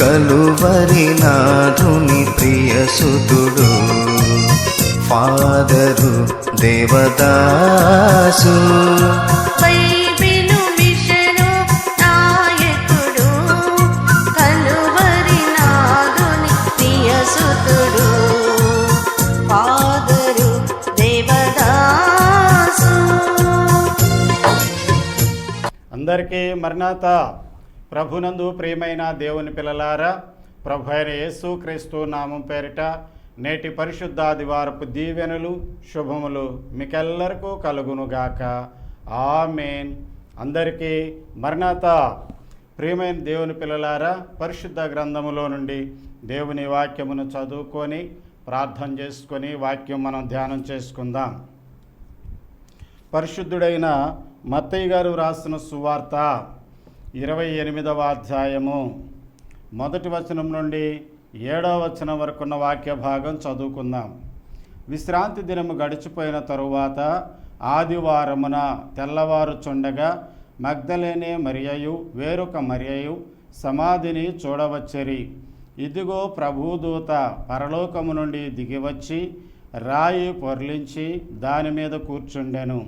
కలువరి నాథుని ప్రియసుతుడు ఫాదరు దేవదాసు. నాదుని ప్రియసుతుడు ఫాదరు దేవదాసు. అందరికీ మరణాత ప్రభునందు ప్రియమైన దేవుని పిల్లలారా ప్రభు అయిన యేసు క్రీస్తు నామం పేరిట నేటి పరిశుద్ధ ఆదివారపు దీవెనలు శుభములు మీకెల్లరికూ కలుగునుగాక. ఆమెన్. అందరికీ మరణాత. ప్రియమైన దేవుని పిల్లలారా పరిశుద్ధ గ్రంథములో నుండి దేవుని వాక్యమును చదువుకొని ప్రార్థన చేసుకొని వాక్యం మనం ధ్యానం చేసుకుందాం. పరిశుద్ధుడైన మత్తయ్య గారు రాసిన సువార్త ఇరవై ఎనిమిదవ అధ్యాయము. మొదటి వచనం నుండి ఏడవ వచనం వరకున్న వాక్య భాగం చదువుకుందాం. విశ్రాంతి దినము గడిచిపోయిన తరువాత ఆదివారమున తెల్లవారుచుండగా మగ్ధలేనే మరియయు వేరొక మరియయు సమాధిని చూడవచ్చరి. ఇదిగో ప్రభుదూత పరలోకము నుండి దిగివచ్చి రాయి పొర్లించి దాని మీద కూర్చుండెను.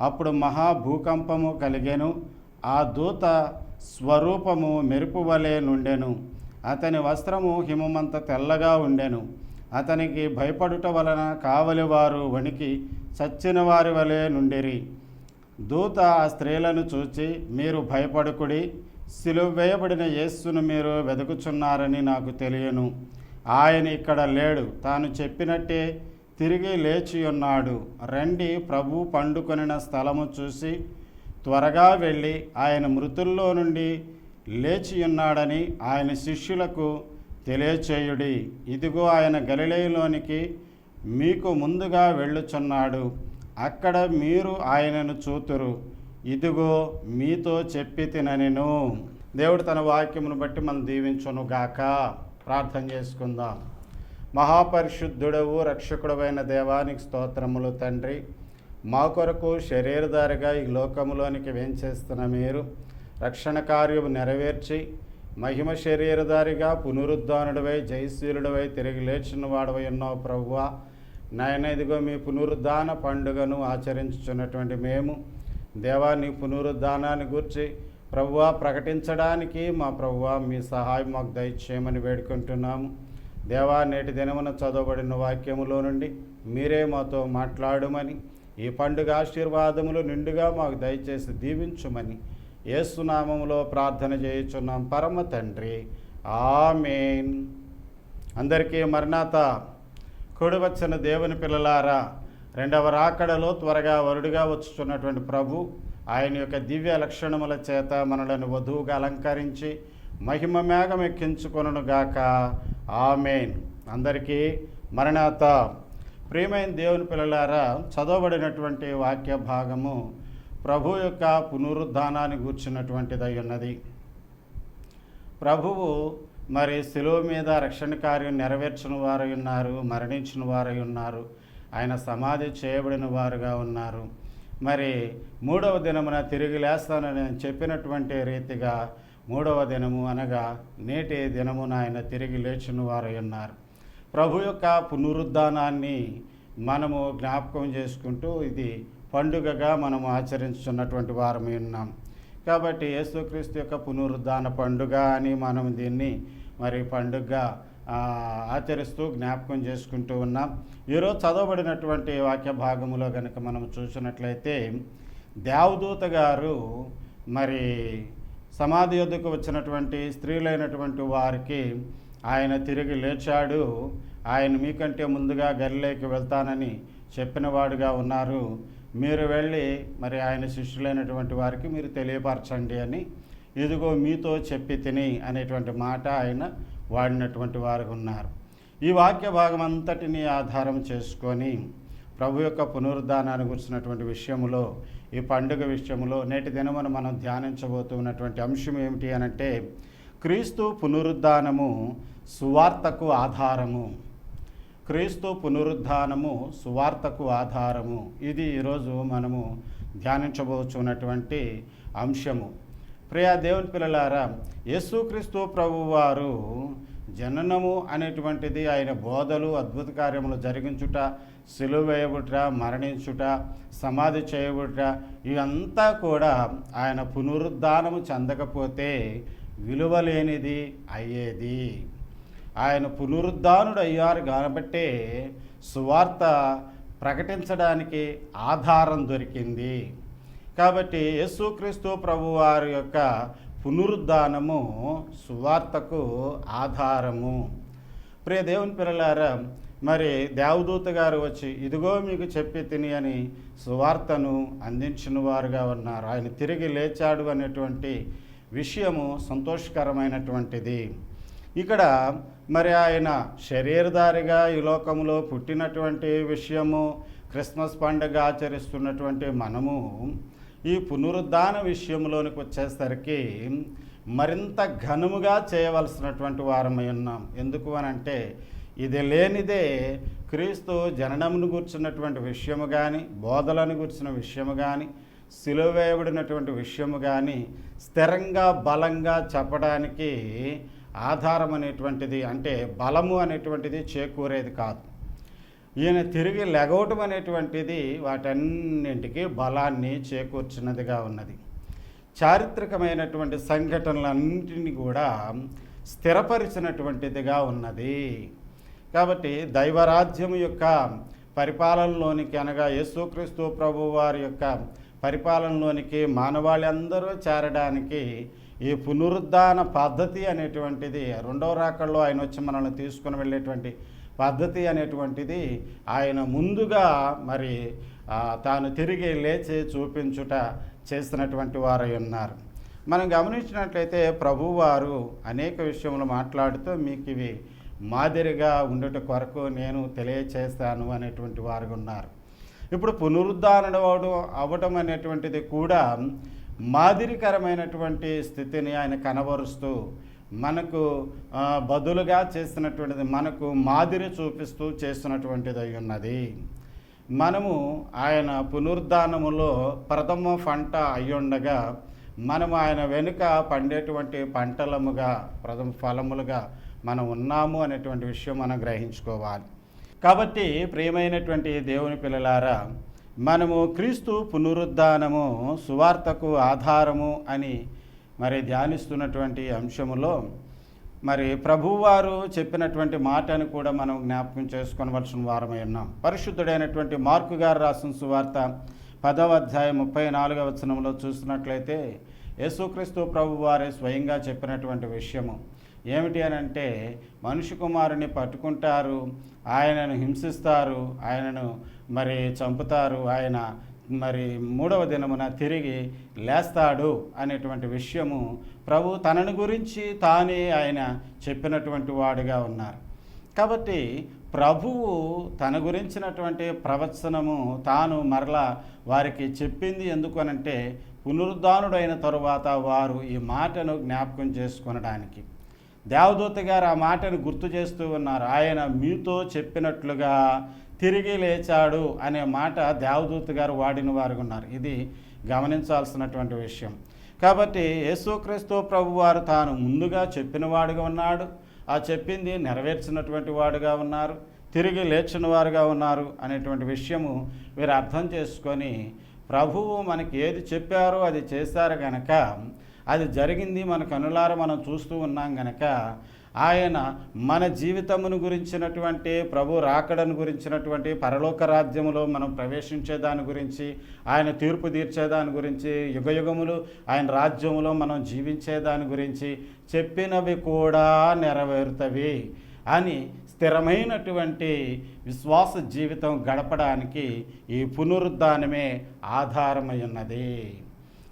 అప్పుడు మహాభూకంపము కలిగెను. ఆ దూత స్వరూపము మెరుపు వలె నుండెను. అతని వస్త్రము హిమమంత తెల్లగా ఉండెను. అతనికి భయపడుట వలన కావలివారు వణికి చచ్చిన వారి వలె నుండిరి. దూత ఆ స్త్రీలను చూచి మీరు భయపడుకుడి సిలువ వేయబడిన యేస్సును మీరు వెతుకుచున్నారని నాకు తెలియను. ఆయన ఇక్కడ లేడు. తాను చెప్పినట్టే తిరిగి లేచి ఉన్నాడు రండి ప్రభు పండుకొనిన స్థలము చూసి త్వరగా వెళ్ళి ఆయన మృతుల్లో నుండి లేచి ఉన్నాడని ఆయన శిష్యులకు తెలియచేయుడి. ఇదిగో ఆయన గలిలయలోనికి మీకు ముందుగా వెళ్ళుచున్నాడు. అక్కడ మీరు ఆయనను చూతురు. ఇదిగో మీతో చెప్పి తిననిను. దేవుడు తన వాక్యమును బట్టి మనం దీవించును గాక ప్రార్థన చేసుకుందాం. మహాపరిశుద్ధుడవు రక్షకుడవైన దేవానికి స్తోత్రములు తండ్రి. మా కొరకు శరీరధారిగా ఈ లోకములోనికి వేంచేస్తున్న మీరు? రక్షణ కార్యము నెరవేర్చి మహిమ శరీరధారిగా పునరుద్ధానుడివై జయశీలుడివై తిరిగి లేచిన వాడవై ఉన్నావు ప్రభువా నాయన ఇదిగో మీ పునరుద్ధాన పండుగను ఆచరించుచున్నటువంటి మేము. దేవా నీ పునరుద్ధానాన్ని గురించి ప్రభువ ప్రకటించడానికి మా ప్రభువ మీ సహాయం మాకు దయచేయమని వేడుకుంటున్నాము. దేవా నేటి దినమున చదవబడిన వాక్యములో నుండి మీరే మాతో మాట్లాడమని ఈ పండుగ ఆశీర్వాదములు నిండుగా మాకు దయచేసి దీవించుమని ఏసునామంలో ప్రార్థన చేయుచున్నాం. పరమ తండ్రి. ఆమెన్. అందరికీ మరణాత కూడివచ్చిన దేవుని పిల్లలారా రెండవ రాకడలో త్వరగా వరుడుగా వచ్చుచున్నటువంటి ప్రభు ఆయన యొక్క దివ్య లక్షణముల చేత మనలను వధువుగా అలంకరించి మహిమ మేఘం ఎక్కించుకొనుగాక ఆమెన్. అందరికీ మరణాత ప్రియమైన దేవుని పిల్లలారా చదవబడినటువంటి వాక్య భాగము ప్రభు యొక్క పునరుద్ధానాన్ని గూర్చినటువంటిదై ఉన్నది. ప్రభువు మరి శిలువ మీద రక్షణ కార్యం నెరవేర్చిన వారై ఉన్నారు మరణించిన వారై ఉన్నారు ఆయన సమాధి చేయబడిన వారుగా ఉన్నారు. మరి మూడవ దినమున తిరిగి లేస్తానని చెప్పినటువంటి రీతిగా మూడవ దినము అనగా నేటి దినమున ఆయన తిరిగి లేచిన వారై ఉన్నారు. ప్రభు యొక్క పునరుద్ధానాన్ని మనము జ్ఞాపకం చేసుకుంటూ ఇది పండుగగా మనం ఆచరించున్నటువంటి వారమై ఉన్నాం. కాబట్టి యేసుక్రీస్తు యొక్క పునరుద్ధాన పండుగ అని మనం దీన్ని మరి పండుగగా ఆచరిస్తూ జ్ఞాపకం చేసుకుంటూ ఉన్నాం. ఈరోజు చదవబడినటువంటి వాక్య భాగములో కనుక మనం చూసినట్లయితే దేవదూత గారు మరి సమాధి యొద్దకు వచ్చినటువంటి స్త్రీలైనటువంటి వారికి ఆయన తిరిగి లేచాడు. ఆయన మీకంటే ముందుగా గలిలోకి వెళ్తానని చెప్పినవాడుగా ఉన్నారు. మీరు వెళ్ళి మరి ఆయన శిష్యులైనటువంటి వారికి మీరు తెలియపరచండి అని ఇదిగో మీతో చెప్పి తిని అనేటువంటి మాట ఆయన వాడినటువంటి వారు ఉన్నారు. ఈ వాక్య భాగం అంతటిని ఆధారం చేసుకొని ప్రభు యొక్క పునరుద్ధానాన్ని గురించినటువంటి విషయములో ఈ పండుగ విషయంలో నేటి దినమున మనం ధ్యానించబోతున్నటువంటి అంశం ఏమిటి అనంటే క్రీస్తు పునరుద్ధానము సువార్తకు ఆధారము. క్రీస్తు పునరుద్ధానము సువార్తకు ఆధారము. ఇది ఈరోజు మనము ధ్యానించబోచున్నటువంటి అంశము. ప్రియా దేవుని పిల్లలారా యేసుక్రీస్తు ప్రభువారు జననము అనేటువంటిది ఆయన బోధలు అద్భుత కార్యములు జరిగించుట సిలువ వేయబుట మరణించుట సమాధి చేయబుట ఇవంతా కూడా ఆయన పునరుద్ధానము చెందకపోతే విలువలేనిది అయ్యేది. ఆయన పునరుద్ధానుడు అయ్యారు కాబట్టే సువార్త ప్రకటించడానికి ఆధారం దొరికింది. కాబట్టి యేసుక్రీస్తు ప్రభువారి యొక్క పునరుద్ధానము సువార్తకు ఆధారము. ప్రియ దేవుని పిల్లలారా మరి దేవదూత గారు వచ్చి ఇదిగో మీకు చెప్పి తిని అని సువార్తను అందించిన వారుగా ఉన్నారు. ఆయన తిరిగి లేచాడు అనేటువంటి విషయము సంతోషకరమైనటువంటిది. ఇక్కడ మరి ఆయన శరీరధారిగా ఈ లోకంలో పుట్టినటువంటి విషయము క్రిస్మస్ పండుగ ఆచరిస్తున్నటువంటి మనము ఈ పునరుద్ధాన విషయంలోనికి వచ్చేసరికి మరింత ఘనముగా చేయవలసినటువంటి వారమై ఉన్నాం. ఎందుకు అని అంటే ఇది లేనిదే క్రీస్తు జననమును కూర్చున్నటువంటి విషయము కానీ బోధలను కూర్చున్న విషయము కానీ సిలువేయబడినటువంటి విషయము కానీ స్థిరంగా బలంగా చెప్పడానికి ఆధారం అనేటువంటిది అంటే బలము అనేటువంటిది చేకూరేది కాదు. ఈయన తిరిగి లెగవటం అనేటువంటిది వాటన్నింటికి బలాన్ని చేకూర్చినదిగా ఉన్నది. చారిత్రకమైనటువంటి సంఘటనలన్నింటినీ కూడా స్థిరపరిచినటువంటిదిగా ఉన్నది. కాబట్టి దైవరాజ్యం యొక్క పరిపాలనలోనికి అనగా యేసుక్రీస్తు ప్రభు వారి యొక్క పరిపాలనలోనికి మానవాళి అందరూ చేరడానికి ఈ పునరుద్ధాన పద్ధతి అనేటువంటిది రెండవ రాకల్లో ఆయన వచ్చి మనల్ని తీసుకుని వెళ్ళేటువంటి పద్ధతి అనేటువంటిది ఆయన ముందుగా మరి తాను తిరిగి లేచి చూపించుట చేసినటువంటి వారై ఉన్నారు. మనం గమనించినట్లయితే ప్రభువారు అనేక విషయములు మాట్లాడుతూ మీకు ఇవి మాదిరిగా ఉండుట కొరకు నేను తెలియచేస్తాను అనేటువంటి వారు ఉన్నారు. ఇప్పుడు పునరుద్ధరణ అవడం అవ్వటం అనేటువంటిది కూడా మాదిరికరమైనటువంటి స్థితిని ఆయన కనబరుస్తూ మనకు బదులుగా చేసినటువంటిది మనకు మాదిరి చూపిస్తూ చేస్తున్నటువంటిది అయి ఉన్నది. మనము ఆయన పునరుద్ధానములో ప్రథమ పంట అయ్యుండగా మనము ఆయన వెనుక పండేటువంటి పంటలముగా ప్రథమ ఫలములుగా మనం ఉన్నాము అనేటువంటి విషయం మనం గ్రహించుకోవాలి. కాబట్టి ప్రియమైనటువంటి దేవుని పిల్లలారా మనము క్రీస్తు పునరుద్ధానము సువార్తకు ఆధారము అని మరి ధ్యానిస్తున్నటువంటి అంశములో మరి ప్రభువారు చెప్పినటువంటి మాటను కూడా మనం జ్ఞాపకం చేసుకోవలసిన వారమై ఉన్నాం. పరిశుద్ధుడైనటువంటి మార్కు గారు రాసిన సువార్త పదవ అధ్యాయం ముప్పై నాలుగవ వచనంలో చూసినట్లయితే యేసుక్రీస్తు ప్రభువారే స్వయంగా చెప్పినటువంటి విషయము. ఏమిటి అని అంటే మనుషు కుమారుని పట్టుకుంటారు ఆయనను హింసిస్తారు ఆయనను మరి చంపుతారు ఆయన మరి మూడవ దినమున తిరిగి లేస్తాడు అనేటువంటి విషయము ప్రభు తనని గురించి తానే ఆయన చెప్పినటువంటి వాడుగా ఉన్నారు. కాబట్టి ప్రభువు తన గురించినటువంటి ప్రవచనము తాను మరలా వారికి చెప్పింది ఎందుకు అనంటే పునరుద్ధానుడైన తరువాత వారు ఈ మాటను జ్ఞాపకం చేసుకొనడానికి. దేవదూత గారు ఆ మాటను గుర్తు చేస్తూ ఉన్నారు. ఆయన మీతో చెప్పినట్లుగా తిరిగి లేచాడు అనే మాట దేవదూత గారు వాడిన వారు ఉన్నారు. ఇది గమనించాల్సినటువంటి విషయం. కాబట్టి యేసుక్రీస్తు ప్రభు వారు తాను ముందుగా చెప్పిన వాడుగా ఉన్నాడు. ఆ చెప్పింది నెరవేర్చినటువంటి వాడుగా ఉన్నారు. తిరిగి లేచిన వారుగా ఉన్నారు అనేటువంటి విషయము వీరు అర్థం చేసుకొని ప్రభువు మనకి ఏది చెప్పారో అది చేశారు కనుక అది జరిగింది మన కనులార మనం చూస్తూ ఉన్నాం గనక ఆయన మన జీవితమును గురించినటువంటి ప్రభు రాకడను గురించినటువంటి పరలోక రాజ్యములో మనం ప్రవేశించేదాని గురించి ఆయన తీర్పు తీర్చే దాని గురించి యుగయుగములు ఆయన రాజ్యములో మనం జీవించేదాని గురించి చెప్పినవి కూడా నెరవేరుతవి అని స్థిరమైనటువంటి విశ్వాస జీవితం గడపడానికి ఈ పునరుద్ధానమే ఆధారమై ఉన్నది.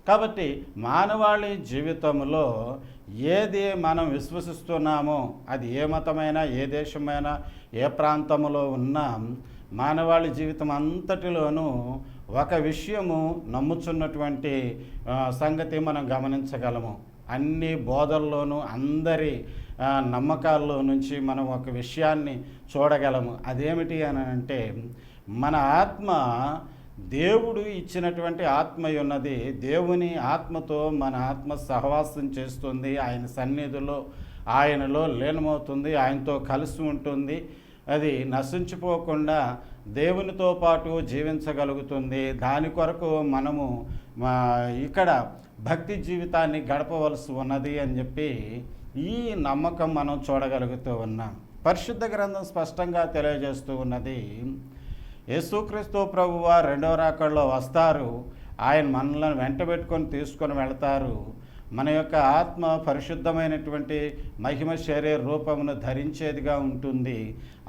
కాబట్టి మానవాళి జీవితంలో ఏది మనం విశ్వసిస్తున్నామో అది ఏ మతమైనా ఏ దేశమైనా ఏ ప్రాంతంలో ఉన్నా మానవాళి జీవితం అంతటిలోనూ ఒక విషయము నమ్ముచున్నటువంటి సంగతి మనం గమనించగలము. అన్ని బోధల్లోనూ అందరి నమ్మకాల్లో నుంచి మనం ఒక విషయాన్ని చూడగలము. అదేమిటి అని అంటే మన ఆత్మ దేవుడు ఇచ్చినటువంటి ఆత్మ ఉన్నది. దేవుని ఆత్మతో మన ఆత్మ సహవాసం చేస్తుంది. ఆయన సన్నిధిలో ఆయనలో లీనమవుతుంది. ఆయనతో కలిసి ఉంటుంది. అది నశించిపోకుండా దేవునితో పాటు జీవించగలుగుతుంది. దాని కొరకు మనము మా ఇక్కడ భక్తి జీవితాన్ని గడపవలసి ఉన్నది అని చెప్పి ఈ నమ్మకం మనం చూడగలుగుతూ ఉన్నాం. పరిశుద్ధ గ్రంథం స్పష్టంగా తెలియజేస్తూ ఉన్నది యేసుక్రీస్తు ప్రభువ రెండవ రాకడలో వస్తారు. ఆయన మనలను వెంటబెట్టుకొని తీసుకొని వెళతారు. మన యొక్క ఆత్మ పరిశుద్ధమైనటువంటి మహిమ శరీర రూపమును ధరించేదిగా ఉంటుంది.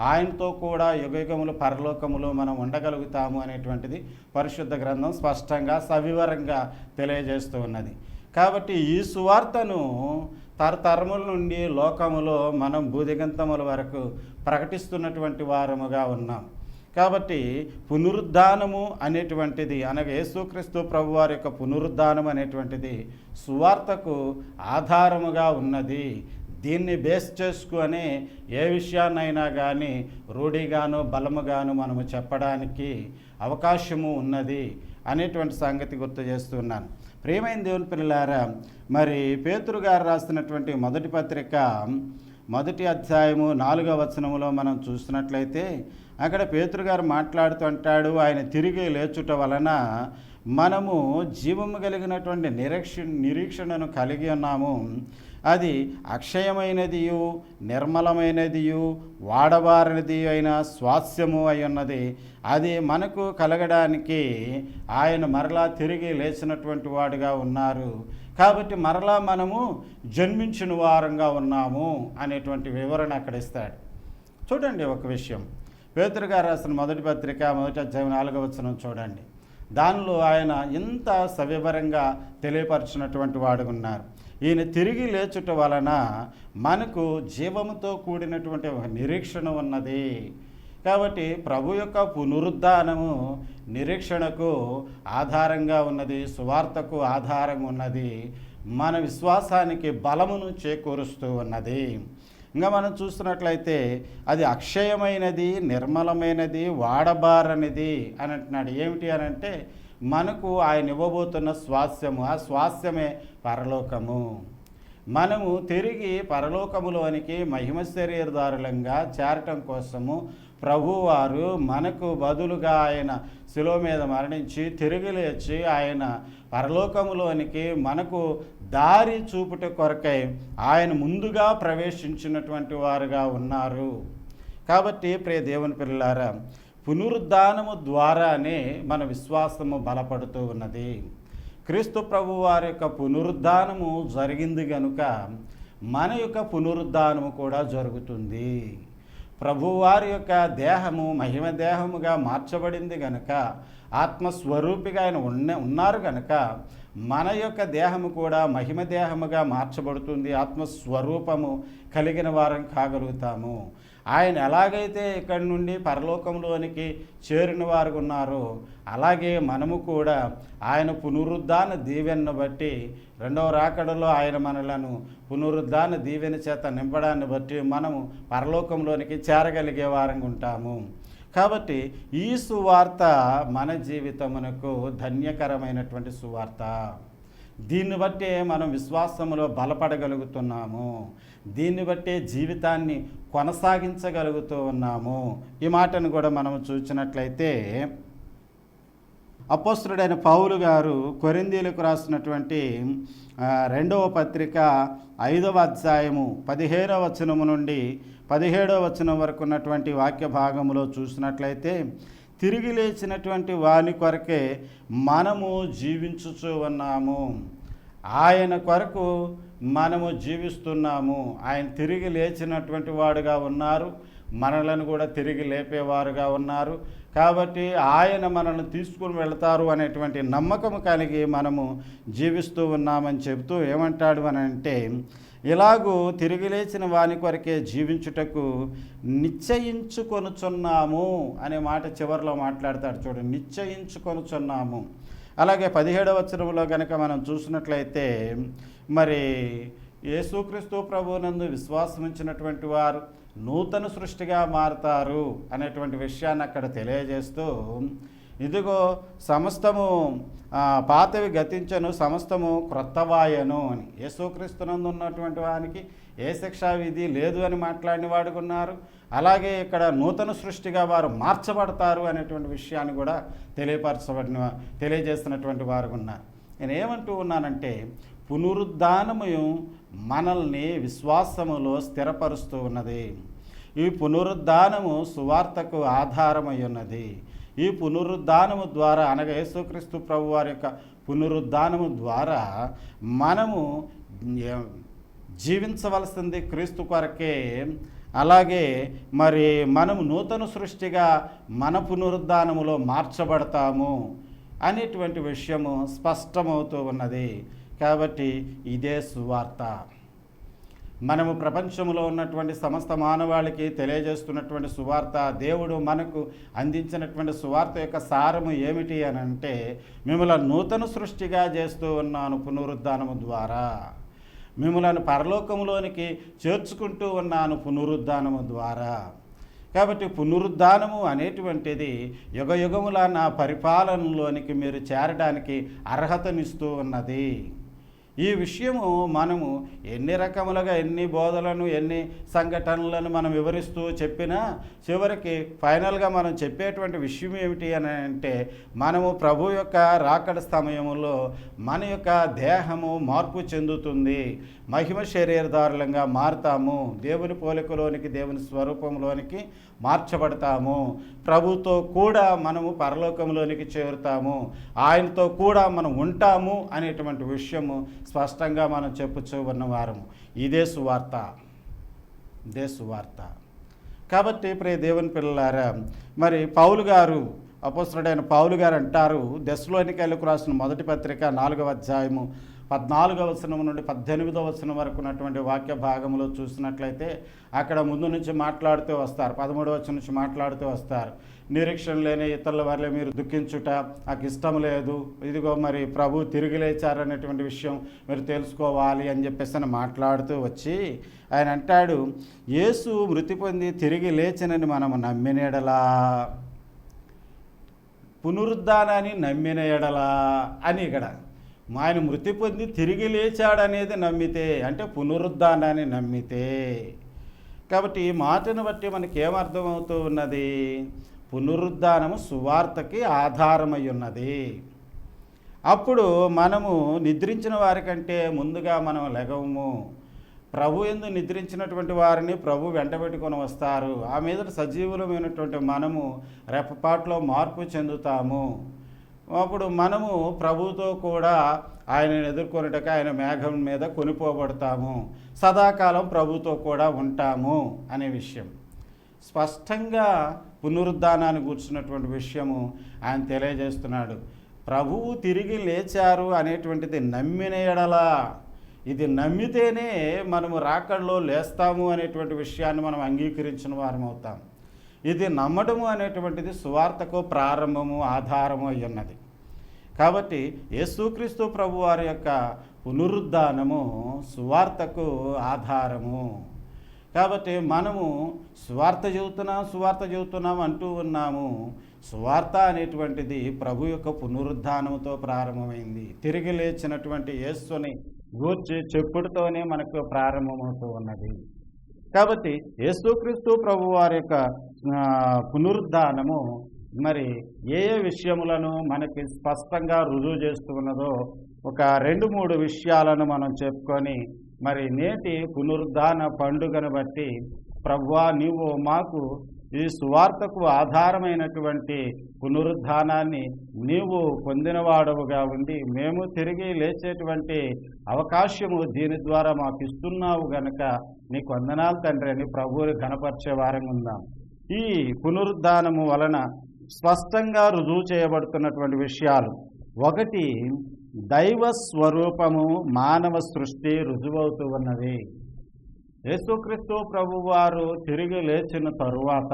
ఆయనతో కూడా యుగయుగములు పరలోకములు మనం ఉండగలుగుతాము అనేటువంటిది పరిశుద్ధ గ్రంథం స్పష్టంగా సవివరంగా తెలియజేస్తూ ఉన్నది. కాబట్టి ఈ సువార్తను తరతరముల నుండి లోకములో మనం భూదిగంతముల వరకు ప్రకటిస్తున్నటువంటి వారముగా ఉన్నాం. కాబట్టి పునరుద్ధానము అనేటువంటిది అనగా యేసుక్రీస్తు ప్రభు వారి యొక్క పునరుద్ధానం అనేటువంటిది సువార్తకు ఆధారముగా ఉన్నది. దీన్ని బేస్ చేసుకొని ఏ విషయాన్నైనా కానీ రూఢిగాను బలముగాను మనము చెప్పడానికి అవకాశము ఉన్నది అనేటువంటి సంగతి గుర్తు చేస్తున్నాను. ప్రియమైన దేవుని పిల్లారా మరి పేతురు గారు రాసినటువంటి మొదటి పత్రిక మొదటి అధ్యాయము నాలుగవ వచనములో మనం చూసినట్లయితే అక్కడ పేతురుగారు మాట్లాడుతూ అంటాడు ఆయన తిరిగి లేచుట వలన మనము జీవము కలిగినటువంటి నిరీక్ష నిరీక్షణను కలిగి ఉన్నాము. అది అక్షయమైనదియు నిర్మలమైనదియు వాడబారినది అయిన స్వాస్యము అయి ఉన్నది. అది మనకు కలగడానికి ఆయన మరలా తిరిగి లేచినటువంటి వాడుగా ఉన్నారు. కాబట్టి మరలా మనము జన్మించిన వారంగా ఉన్నాము అనేటువంటి వివరణ అక్కడ ఇస్తాడు. చూడండి ఒక విషయం. పేతురు గారు రాసిన మొదటి పత్రిక మొదటి అధ్యాయం నాలుగవ వచనం చూడండి. దానిలో ఆయన ఇంత సవివరంగా తెలియపరిచినటువంటి వాడు ఉన్నారు ఈయన తిరిగి లేచుట వలన మనకు జీవముతో కూడినటువంటి ఒక నిరీక్షణ ఉన్నది. కాబట్టి ప్రభు యొక్క పునరుద్ధానము నిరీక్షణకు ఆధారంగా ఉన్నది సువార్తకు ఆధారం ఉన్నది మన విశ్వాసానికి బలమును చేకూరుస్తూ ఉన్నది. ఇంకా మనం చూస్తున్నట్లయితే అది అక్షయమైనది నిర్మలమైనది వాడబారనిది అని అంటున్నాడు. ఏమిటి అని అంటే మనకు ఆయన ఇవ్వబోతున్న స్వాస్యము ఆ స్వాస్యమే పరలోకము. మనము తిరిగి పరలోకములోనికి మహిమ శరీరదారులంగా చేరటం కోసము ప్రభువారు మనకు బదులుగా ఆయన శిలో మీద మరణించి తిరిగి లేచి ఆయన పరలోకములోనికి మనకు దారి చూపుట కొరకై ఆయన ముందుగా ప్రవేశించినటువంటి వారుగా ఉన్నారు. కాబట్టి ప్రియ దేవుని పిల్లారా పునరుద్ధానము ద్వారానే మన విశ్వాసము బలపడుతూ ఉన్నది. క్రీస్తు ప్రభు వారి యొక్క పునరుద్ధానము జరిగింది గనుక మన యొక్క పునరుద్ధానము కూడా జరుగుతుంది. ప్రభువారి యొక్క దేహము మహిమ దేహముగా మార్చబడింది గనుక ఆత్మస్వరూపిగా ఆయన ఉన్న ఉన్నారు గనుక మన యొక్క దేహము కూడా మహిమ దేహముగా మార్చబడుతుంది. ఆత్మస్వరూపము కలిగిన వారం కాగలుగుతాము. ఆయన ఎలాగైతే ఇక్కడి నుండి పరలోకంలోనికి చేరిన వారు ఉన్నారో అలాగే మనము కూడా ఆయన పునరుద్ధాన దీవెనను బట్టి రెండవ రాకడలో ఆయన మనలను పునరుద్ధాన దీవెన చేత నింపడాన్ని బట్టి మనము పరలోకంలోనికి చేరగలిగే వారంగా ఉంటాము కాబట్టి ఈ సువార్త మన జీవితమునకు ధన్యకరమైనటువంటి సువార్త. దీన్ని బట్టే మనం విశ్వాసములో బలపడగలుగుతున్నాము. దీన్ని బట్టే జీవితాన్ని కొనసాగించగలుగుతూ ఉన్నాము. ఈ మాటను కూడా మనం చూసినట్లయితే అపోస్తుడైన పౌలు గారు కొరిందీలకు రాసినటువంటి రెండవ పత్రిక ఐదవ అధ్యాయము పదిహేడవ వచనము నుండి పదిహేడవ వచనం వరకు ఉన్నటువంటి వాక్య భాగములో చూసినట్లయితే తిరిగి లేచినటువంటి వాని కొరకే మనము జీవించుచూ ఉన్నాము. ఆయన కొరకు మనము జీవిస్తున్నాము. ఆయన తిరిగి లేచినటువంటి వాడుగా ఉన్నారు. మనలను కూడా తిరిగి లేపేవారుగా ఉన్నారు. కాబట్టి ఆయన మనల్ని తీసుకుని వెళతారు అనేటువంటి నమ్మకం కలిగి మనము జీవిస్తూ ఉన్నామని చెబుతూ ఏమంటాడు అని అంటే ఇలాగూ తిరిగి లేచిన వాని కొరకే జీవించుటకు నిశ్చయించుకొనుచున్నాము అనే మాట చివరిలో మాట్లాడతాడు చూడండి నిశ్చయించుకొనుచున్నాము. అలాగే పదిహేడవ వచనంలో కనుక మనం చూసినట్లయితే మరి యేసుక్రీస్తు ప్రభువునందు విశ్వాసం ఇచ్చినటువంటి వారు నూతన సృష్టిగా మారతారు అనేటువంటి విషయాన్ని అక్కడ తెలియజేస్తూ ఇదిగో సమస్తము పాతవి గతించను సమస్తము క్రొత్తవాయను అని. యేసుక్రీస్తునందు ఉన్నటువంటి వానికి ఏ శిక్షా విధి లేదు అని మాట్లాడిన వాడుకున్నారు అలాగే ఇక్కడ నూతన సృష్టిగా వారు మార్చబడతారు అనేటువంటి విషయాన్ని కూడా తెలియపరచబడిన తెలియజేస్తున్నటువంటి వారు ఉన్నారు. నేను ఏమంటూ ఉన్నానంటే పునరుద్ధానము మనల్ని విశ్వాసములో స్థిరపరుస్తూ ఉన్నది. ఈ పునరుద్ధానము సువార్తకు ఆధారమై ఉన్నది. ఈ పునరుద్ధానము ద్వారా అనగా యేసుక్రీస్తు ప్రభు వారి యొక్క పునరుద్ధానము ద్వారా మనము జీవించవలసింది క్రీస్తు కొరకే. అలాగే మరి మనము నూతన సృష్టిగా మన పునరుద్ధానములో మార్చబడతాము అనేటువంటి విషయము స్పష్టమవుతూ ఉన్నది. కాబట్టి ఇదే సువార్త. మనము ప్రపంచంలో ఉన్నటువంటి సమస్త మానవాళికి తెలియజేస్తున్నటువంటి సువార్త దేవుడు మనకు అందించినటువంటి సువార్త యొక్క సారము ఏమిటి అని అంటే మిమ్మల్ని నూతన సృష్టిగా చేస్తూ ఉన్నాను పునరుద్ధానము ద్వారా. మిమ్మలను పరలోకంలోనికి చేర్చుకుంటూ ఉన్నాను పునరుద్ధానము ద్వారా. కాబట్టి పునరుద్ధానము అనేటువంటిది యుగ యుగముల నా పరిపాలనలోనికి మీరు చేరడానికి అర్హతనిస్తూ ఉన్నది. ఈ విషయము మనము ఎన్ని రకములుగా ఎన్ని బోధలను ఎన్ని సంఘటనలను మనం వివరిస్తూ చెప్పినా చివరికి ఫైనల్గా మనం చెప్పేటువంటి విషయం ఏమిటి అని అంటే మనము ప్రభు యొక్క రాకడ సమయములో మన యొక్క దేహము మార్పు చెందుతుంది. మహిమ శరీరధారులంగా మారుతాము. దేవుని పోలికలోనికి దేవుని స్వరూపంలోనికి మార్చబడతాము. ప్రభుతో కూడా మనము పరలోకంలోనికి చేరుతాము. ఆయనతో కూడా మనం ఉంటాము అనేటువంటి విషయము స్పష్టంగా మనం చెప్పుచూ ఉన్నవారము ఇదే సువార్త. ఇదే సువార్త. కాబట్టి ప్రే దేవుని పిల్లలారా మరి పౌలు గారు అపోసరుడైన పౌలు గారు అంటారు దశలోనికైలకు రాసిన మొదటి పత్రిక నాలుగవ అధ్యాయము పద్నాలుగవ వచనం నుండి పద్దెనిమిదవ వచనం వరకు ఉన్నటువంటి వాక్య భాగంలో చూసినట్లయితే అక్కడ ముందు నుంచి మాట్లాడుతూ వస్తారు. పదమూడవ వచనం నుంచి మాట్లాడుతూ వస్తారు. నిరీక్షణ లేని ఇతరుల వల్ల మీరు దుఃఖించుట నాకు ఇష్టం లేదు. ఇదిగో మరి ప్రభు తిరిగి లేచారనేటువంటి విషయం మీరు తెలుసుకోవాలి అని చెప్పేసి అని మాట్లాడుతూ వచ్చి ఆయన అంటాడు యేసు మృతి పొంది తిరిగి లేచనని మనం నమ్మినేడలా పునరుద్ధానాన్ని నమ్మిన ఎడలా? అని ఇక్కడ ఆయన మృతి పొంది తిరిగి లేచాడనేది నమ్మితే అంటే పునరుద్ధానాన్ని నమ్మితే. కాబట్టి ఈ మాటను బట్టి మనకేమర్థమవుతూ ఉన్నది? పునరుద్ధానము సువార్తకి ఆధారమై ఉన్నది. అప్పుడు మనము నిద్రించిన వారికంటే ముందుగా మనం లెగవము. ప్రభు ఎందు నిద్రించినటువంటి వారిని ప్రభు వెంటబెట్టుకొని వస్తారు. ఆ మీద సజీవులమైనటువంటి మనము రెప్పపాట్లో మార్పు చెందుతాము. అప్పుడు మనము ప్రభుతో కూడా ఆయనను ఎదుర్కొనుటకు ఆయన మేఘం మీద కొనిపోబడతాము. సదాకాలం ప్రభుతో కూడా ఉంటాము అనే విషయం. స్పష్టంగా పునరుద్ధానాన్ని కూర్చున్నటువంటి విషయము ఆయన తెలియజేస్తున్నాడు. ప్రభువు తిరిగి లేచారు అనేటువంటిది నమ్మిన ఎడలా. ఇది నమ్మితేనే మనము రాకడలో లేస్తాము అనేటువంటి విషయాన్ని మనం అంగీకరించిన వారం అవుతాం ఇది నమ్మడము అనేటువంటిది సువార్తకు ప్రారంభము ఆధారము అయి ఉన్నది. కాబట్టి యేసుక్రీస్తు ప్రభు వారి యొక్క పునరుద్ధానము సువార్తకు ఆధారము. కాబట్టి మనము సువార్త చెబుతున్నాం సువార్త చెబుతున్నాం అంటూ ఉన్నాము. సువార్త అనేటువంటిది ప్రభు యొక్క పునరుద్ధానంతో ప్రారంభమైంది. తిరిగి లేచినటువంటి యేసుని గూర్చి చెప్పుడుతోనే మనకు ప్రారంభమవుతూ ఉన్నది. కాబట్టి యేసుక్రీస్తు ప్రభు వారి యొక్క పునరుద్ధానము మరి ఏ ఏ విషయములను మనకి స్పష్టంగా రుజువు చేస్తున్నదో ఒక రెండు మూడు విషయాలను మనం చెప్పుకొని మరి నేటి పునరుద్ధాన పండుగను బట్టి ప్రభువా నీవు మాకు ఈ సువార్తకు ఆధారమైనటువంటి పునరుద్ధానాన్ని నీవు పొందినవాడవుగా ఉండి మేము తిరిగి లేచేటువంటి అవకాశము దీని ద్వారా మాకు ఇస్తున్నావు గనక నీకు వందనాలు తండ్రి అని ప్రభువుని కనపరిచే వారంగా ఉందాం. ఈ పునరుద్ధానము వలన స్పష్టంగా రుజువు చేయబడుతున్నటువంటి విషయాలు. ఒకటి దైవ స్వరూపము మానవ సృష్టి రుజువవుతూ ఉన్నది. యేసుక్రీస్తు ప్రభువారు తిరిగి లేచిన తరువాత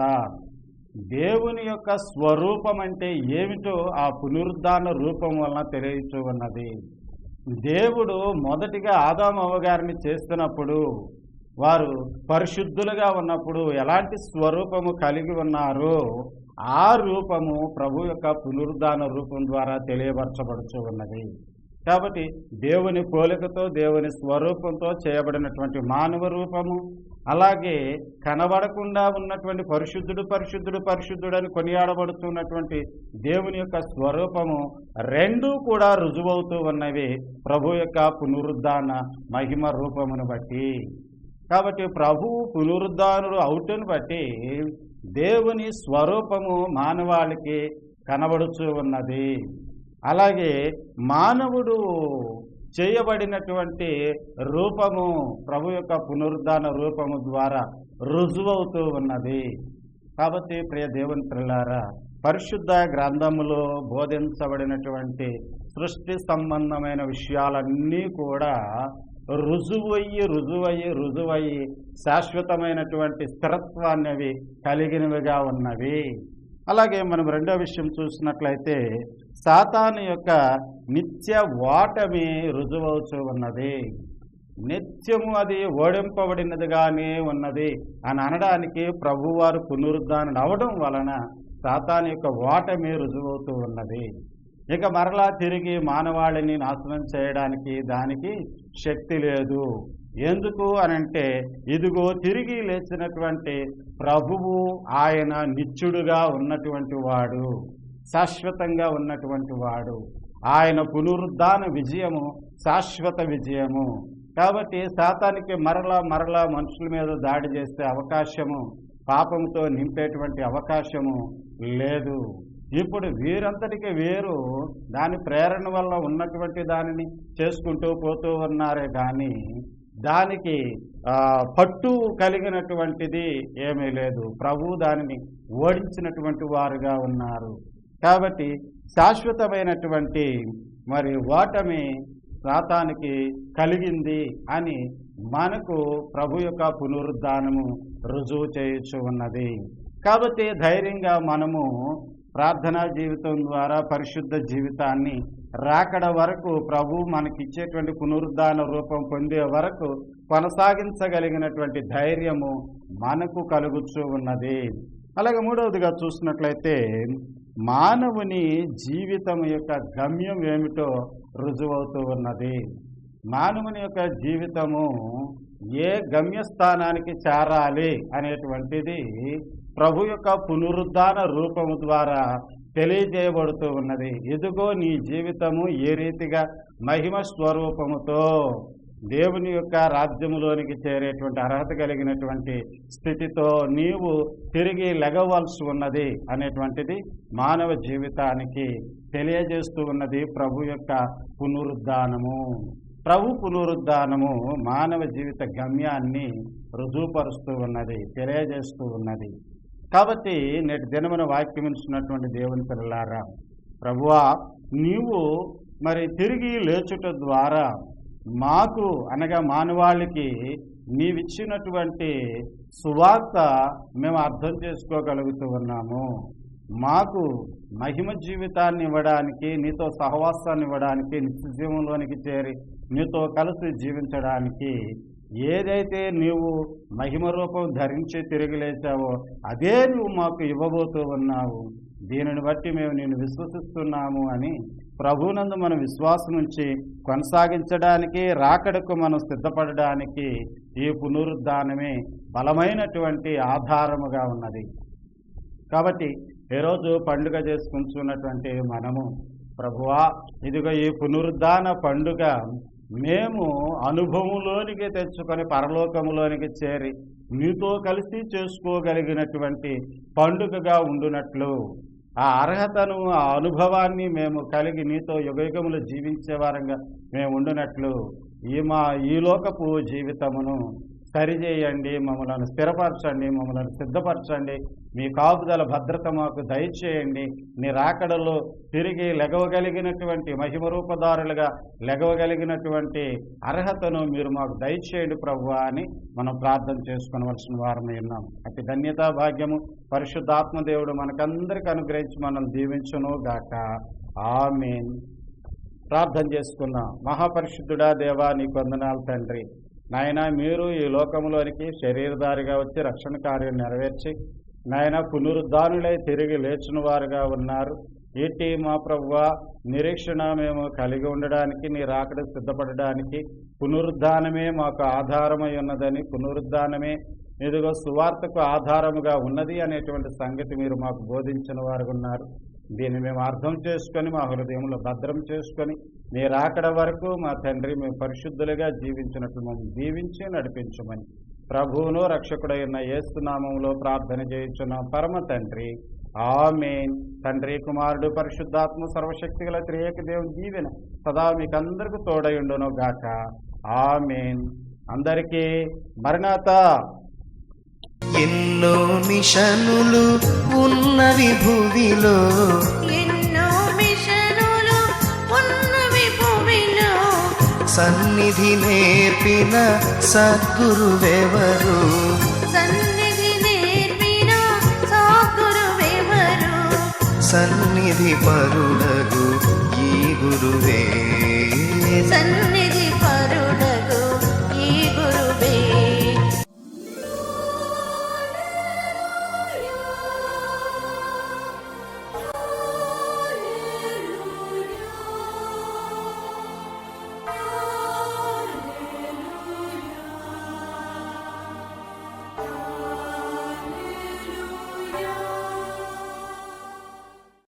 దేవుని యొక్క స్వరూపం అంటే ఏమిటో ఆ పునరుద్ధాన రూపం వలన తెలియచూ ఉన్నది. దేవుడు మొదటిగా ఆదాము గారిని చేస్తున్నప్పుడు వారు పరిశుద్ధులుగా ఉన్నప్పుడు ఎలాంటి స్వరూపము కలిగి ఉన్నారో ఆ రూపము ప్రభు యొక్క పునరుద్ధాన రూపం ద్వారా తెలియపరచబడుచు ఉన్నది. కాబట్టి దేవుని పోలికతో దేవుని స్వరూపంతో చేయబడినటువంటి మానవ రూపము అలాగే కనబడకుండా ఉన్నటువంటి పరిశుద్ధుడు పరిశుద్ధుడు పరిశుద్ధుడు అని కొనియాడబడుతున్నటువంటి దేవుని యొక్క స్వరూపము రెండూ కూడా రుజువవుతూ ఉన్నవి ప్రభు యొక్క పునరుద్ధాన మహిమ రూపమును బట్టి. కాబట్టి ప్రభు పునరుద్ధానుడు అవుటను బట్టి దేవుని స్వరూపము మానవాళికి కనబడుచూ ఉన్నది. అలాగే మానవుడు చేయబడినటువంటి రూపము ప్రభు యొక్క పునరుద్ధాన రూపము ద్వారా రుజువవుతూ ఉన్నది. కాబట్టి ప్రియ దేవుని పిల్లారా పరిశుద్ధ గ్రంథములో బోధించబడినటువంటి సృష్టి సంబంధమైన విషయాలన్నీ కూడా రుజువయ్యి రుజువయ్యి రుజువయ్యి శాశ్వతమైనటువంటి స్థిరత్వాన్ని అవి కలిగినవిగా ఉన్నవి. అలాగే మనం రెండో విషయం చూసినట్లయితే సాతాను యొక్క నిత్య ఓటమి రుజువవుచు ఉన్నది. నిత్యము అది ఓడింపబడినదిగానే ఉన్నది అని అనడానికి ప్రభువారు పునరుద్ధానం అవడం వలన సాతాను యొక్క ఓటమి రుజువవుతూ ఉన్నది. ఇక మరలా తిరిగి మానవాళిని నాశనం చేయడానికి దానికి శక్తి లేదు. ఎందుకు అనంటే ఇదిగో తిరిగి లేచినటువంటి ప్రభువు ఆయన నిత్యుడుగా ఉన్నటువంటి వాడు. శాశ్వతంగా ఉన్నటువంటి వాడు. ఆయన పునరుద్ధాన విజయము శాశ్వత విజయము. కాబట్టి శాతానికి మరలా మరలా మనుషుల మీద దాడి చేసే అవకాశము పాపంతో నింపేటువంటి అవకాశము లేదు. ఇప్పుడు వీరంతటికి వీరు. దాని ప్రేరణ వల్ల ఉన్నటువంటి దానిని చేసుకుంటూ పోతూ ఉన్నారే కానీ దానికి పట్టు కలిగినటువంటిది ఏమీ లేదు. ప్రభు దానిని ఓడించినటువంటి వారుగా ఉన్నారు. కాబట్టి శాశ్వతమైనటువంటి మరి ఓటమి సాతానికి కలిగింది అని మనకు ప్రభు యొక్క పునరుద్ధానము రుజువు చేయొచ్చు ఉన్నది. కాబట్టి ధైర్యంగా మనము ప్రార్థనా జీవితం ద్వారా పరిశుద్ధ జీవితాన్ని రాకడ వరకు ప్రభు మనకిచ్చేటువంటి పునరుద్ధాన రూపం పొందే వరకు కొనసాగించగలిగినటువంటి ధైర్యము మనకు కలుగుతూ ఉన్నది. అలాగే మూడవదిగా చూసినట్లయితే మానవుని జీవితం యొక్క గమ్యం ఏమిటో రుజువవుతూ ఉన్నది. మానవుని యొక్క జీవితము ఏ గమ్యస్థానానికి చేరాలి అనేటువంటిది ప్రభు యొక్క పునరుద్ధాన రూపము ద్వారా తెలియజేయబడుతూ ఉన్నది. ఇదిగో నీ జీవితము ఏ రీతిగా మహిమ స్వరూపముతో దేవుని యొక్క రాజ్యములోనికి చేరేటువంటి అర్హత కలిగినటువంటి స్థితితో నీవు తిరిగి లెగవలసి ఉన్నది అనేటువంటిది మానవ జీవితానికి తెలియజేస్తూ ఉన్నది ప్రభు యొక్క పునరుద్ధానము. ప్రభు పునరుద్ధానము మానవ జీవిత గమ్యాన్ని రుజువుపరుస్తూ ఉన్నది తెలియజేస్తూ ఉన్నది. కాబట్టి నేటి దినమున వాక్యమించినటువంటి దేవుని పిల్లలారా ప్రభువా నీవు మరి తిరిగి లేచుట ద్వారా మాకు అనగా మానవాళికి నీవిచ్చినటువంటి సువార్త మేము అర్థం చేసుకోగలుగుతూ ఉన్నాము. మాకు మహిమ జీవితాన్ని ఇవ్వడానికి నీతో సహవాసాన్ని ఇవ్వడానికి నిత్య జీవంలోనికి చేరి నీతో కలిసి జీవించడానికి ఏదైతే నీవు మహిమ రూపం ధరించి తిరిగి లేచావో అదే నువ్వు మాకు ఇవ్వబోతూ ఉన్నావు. దీనిని బట్టి మేము నేను విశ్వసిస్తున్నాము అని ప్రభునందు మన విశ్వాసం నుంచి కొనసాగించడానికి రాకడకు మనం సిద్ధపడడానికి ఈ పునరుద్ధానమే బలమైనటువంటి ఆధారముగా ఉన్నది. కాబట్టి ఈరోజు పండుగ చేసుకుంటున్నటువంటి మనము ప్రభువా ఇదిగో ఈ పునరుద్ధాన పండుగ మేము అనుభవంలోనికి తెచ్చుకొని పరలోకంలోనికి చేరి మీతో కలిసి చేసుకోగలిగినటువంటి పండుగగా ఉండునట్లు ఆ అర్హతను ఆ అనుభవాన్ని మేము కలిగి నీతో యుగయుగములు జీవించే వారంగా మేము ఉండునట్లు ఈ మా ఈ లోకపు జీవితమును సరిచేయండి మమ్మల్ని స్థిరపరచండి మమ్మల్ని సిద్ధపరచండి. మీ కాపుదల భద్రత మాకు దయచేయండి. నీ రాకడలో తిరిగి లెగవగలిగినటువంటి మహిమ రూపదారులుగా లెగవగలిగినటువంటి అర్హతను మీరు మాకు దయచేయండి ప్రభు అని మనం ప్రార్థన చేసుకునవలసిన వారమై ఉన్నాం. అతి ధన్యతా భాగ్యము. పరిశుద్ధాత్మదేవుడు మనకందరికి అనుగ్రహించి మనం దీవించును గాక ఆమెన్. ప్రార్థన చేసుకున్నాం మహాపరిశుద్ధుడా దేవా నీకు వందనాలు తండ్రి. నాయన మీరు ఈ లోకంలోనికి శరీరధారిగా వచ్చి రక్షణ కార్యం నెరవేర్చి నాయన పునరుద్ధానులై తిరిగి లేచిన వారుగా ఉన్నారు. ఇటీ మా ప్రవ్వ నిరీక్షణ మేము కలిగి ఉండడానికి నీ రాకడ సిద్ధపడడానికి పునరుద్ధానమే మాకు ఆధారమై ఉన్నదని పునరుద్ధానమే ఇదిగో సువార్తకు ఆధారముగా ఉన్నది అనేటువంటి సంగతి మీరు మాకు బోధించిన వారు ఉన్నారు. దీన్ని మేము అర్థం చేసుకొని మా హృదయంలో భద్రం చేసుకొని మీరు అక్కడ వరకు మా తండ్రి మేము పరిశుద్ధులుగా జీవించినట్లు మేము దీవించి నడిపించమని ప్రభువును రక్షకుడైన ఏసునామంలో ప్రార్థన చేయించున్నాం. పరమ తండ్రి ఆమేన్. తండ్రి కుమారుడు పరిశుద్ధాత్మ సర్వశక్తి గల త్రియేక దేవుని దీవెన సదా మీకందరికీ తోడయుండును గాక ఆమెన్. అందరికీ మరణాత. ఎన్నో మిషనులు ఉన్నవి భూమిలో. ఎన్నో మిషనులు ఉన్నవి భూమిలో. సన్నిధి నేర్పిన సద్గురువెవరు? సన్నిధి నేర్పిన సాగురువెవరు సన్నిధి పరుడగు ఈ గురువే.